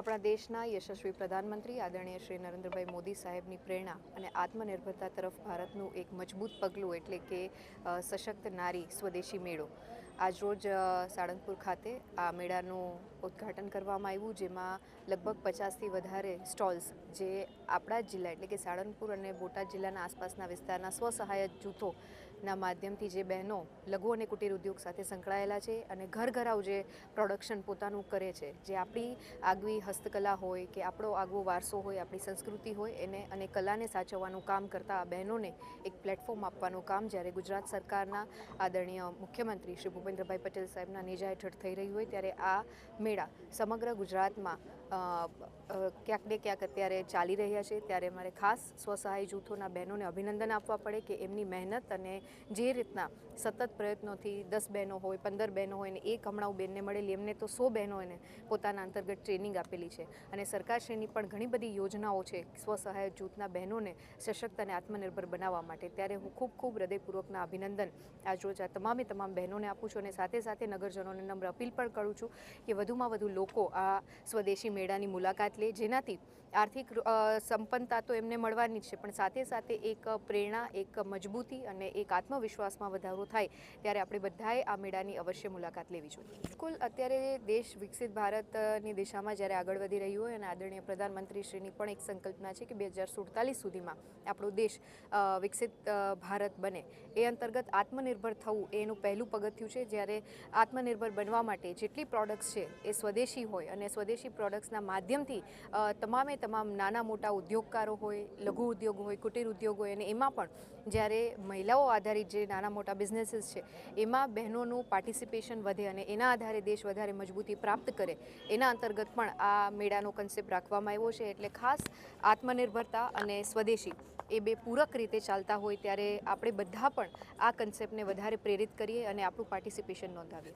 આપણા દેશના યશસ્વી પ્રધાનમંત્રી આદરણીય શ્રી નરેન્દ્રભાઈ મોદી સાહેબની પ્રેરણા અને આત્મનિર્ભરતા તરફ ભારતનું એક મજબૂત પગલું એટલે કે સશક્ત નારી સ્વદેશી મેળો. આજરોજ સાળંગપુર ખાતે આ મેળાનું ઉદ્ઘાટન કરવામાં આવ્યું, જેમાં લગભગ પચાસથી વધારે સ્ટોલ્સ જે આપણા જિલ્લા એટલે કે સાળંગપુર અને બોટાદ જિલ્લાના આસપાસના વિસ્તારના સ્વસહાય જૂથોના માધ્યમથી જે બહેનો, લઘુ અને કુટીર ઉદ્યોગ સાથે સંકળાયેલા છે અને ઘર ઘરાવ જે પ્રોડક્શન પોતાનું કરે છે, જે આપણી આગવી હસ્તકલા હોય કે આપણો આગવો વારસો હોય, આપણી સંસ્કૃતિ હોય, એને અને કલાને સાચવવાનું કામ કરતા આ બહેનોને એક પ્લેટફોર્મ આપવાનું કામ જ્યારે ગુજરાત સરકારના આદરણીય મુખ્યમંત્રી શ્રી ભૂપેન્દ્રભાઈ પટેલ સાહેબના નેજા હેઠળ થઈ રહ્યું હોય ત્યારે આ મેળા સમગ્ર ગુજરાતમાં ક્યાંક ને ક્યાંક અત્યારે ચાલી રહ્યા છે. ત્યારે મારે ખાસ સ્વસહાય જૂથોના બહેનોને અભિનંદન આપવા પડે કે એમની મહેનત અને જે રીતના સતત પ્રયત્નોથી દસ બહેનો હોય, પંદર બહેનો હોય ને એક હમણાં બેનને મળેલી, એમને તો સો બહેનોને પોતાના અંતર્ગત ટ્રેનિંગ આપેલી છે. અને સરકારશ્રીની પણ ઘણી બધી યોજનાઓ છે સ્વસહાય જૂથના બહેનોને સશક્ત અને આત્મનિર્ભર બનાવવા માટે. ત્યારે હું ખૂબ ખૂબ હૃદયપૂર્વકના અભિનંદન આજરોજ આ તમામે તમામ બહેનોને આપું છું અને સાથે સાથે નગરજનોને નમ્ર અપીલ પણ કરું છું કે વધુમાં વધુ લોકો આ સ્વદેશી મેળાની મુલાકાત લે, જેનાથી આર્થિક સંપન્નતા તો એમને મળવાની જ છે, પણ સાથે સાથે એક પ્રેરણા, એક મજબૂતી અને એક આત્મવિશ્વાસમાં વધારો થાય ત્યારે આપણે બધાએ આ મેળાની અવશ્ય મુલાકાત લેવી જોઈએ. બિલકુલ, અત્યારે દેશ વિકસિત ભારતની દિશામાં જ્યારે આગળ વધી રહ્યું હોય અને આદરણીય પ્રધાનમંત્રીશ્રીની પણ એક સંકલ્પના છે કે બે હજાર સુડતાલીસ સુધીમાં આપણો દેશ વિકસિત ભારત બને. એ અંતર્ગત આત્મનિર્ભર થવું એનું પહેલું પગથિયું છે. જ્યારે આત્મનિર્ભર બનવા માટે જેટલી પ્રોડક્ટ્સ છે એ સ્વદેશી હોય અને સ્વદેશી પ્રોડક્ટ્સના માધ્યમથી તમામે તમામ નાના મોટા ઉદ્યોગકારો હોય, લઘુ ઉદ્યોગ હોય, કુટીર ઉદ્યોગ હોય અને એમાં પણ જ્યારે મહિલાઓ આધારિત જે નાના મોટા બિઝનેસીસ છે, એમાં બહેનોનું પાર્ટિસિપેશન વધે અને એના આધારે દેશ વધારે મજબૂતી પ્રાપ્ત કરે, એના અંતર્ગત પણ આ મેળાનો કન્સેપ્ટ રાખવામાં આવ્યો છે એટલે ખાસ આત્મનિર્ભરતા અને સ્વદેશી એ બે પૂરક રીતે ચાલતા હોય ત્યારે આપણે બધા પણ આ કન્સેપ્ટને વધારે પ્રેરિત કરીએ અને આપણું પાર્ટિસિપેશન નોંધાવીએ.